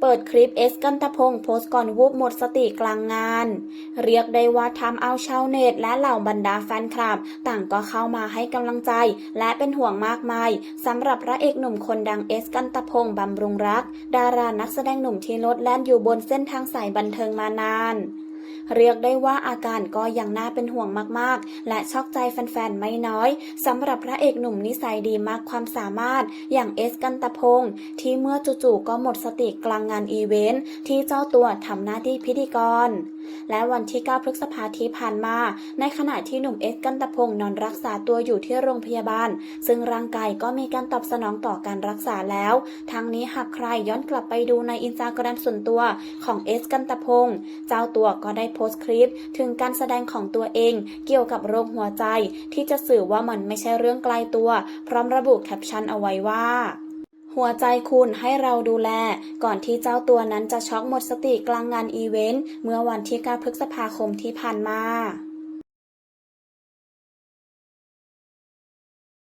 เปิดคลิปเอสกันตะพงโพสต์ก่อนวูบหมดสติกลางงาน เรียกได้ว่าทำเอาชาวเน็ตและเหล่าบรรดาแฟนคลับ ต่างก็เข้ามาให้กำลังใจ และเป็นห่วงมากมายสำหรับพระเอกหนุ่มคนดังเอสกันตะพงบำรุงรัก ดารานักแสดงหนุ่มที่ลดแล่นอยู่บนเส้นทางสายบันเทิงมานาน เรียกได้ว่าอาการก็ยังน่าเป็นห่วงมากๆ และช็อกใจแฟนๆ ไม่น้อยสำหรับพระเอกหนุ่มนิสัยดีมากความสามารถ อย่างเอสกันตะพง ที่เมื่อจู่ๆก็หมดสติกลางงานอีเวนต์ที่เจ้าตัวทำหน้าที่พิธีกร และวันที่ 9 พฤษภาที่ผ่านมา ในขณะที่หนุ่มเอสกันตพงศ์นอนรักษาตัวอยู่ที่โรงพยาบาล ซึ่งร่างกายก็มีการตอบสนองต่อการรักษาแล้ว ทั้งนี้หากใครย้อนกลับไปดูในอินสตาแกรมส่วนตัวของเอสกันตพงศ์เจ้าตัวก็ได้โพสต์คลิป ถึงการแสดงของตัวเองเกี่ยวกับโรคหัวใจ ที่จะสื่อว่ามันไม่ใช่เรื่องไกลตัว พร้อมระบุแคปชั่นเอาไว้ว่า หัวใจคุณให้เราดูแล ก่อนที่เจ้าตัวนั้นจะช็อกหมดสติกลางงานอีเวนต์ เมื่อวันที่ 9 พฤษภาคมที่ผ่านมา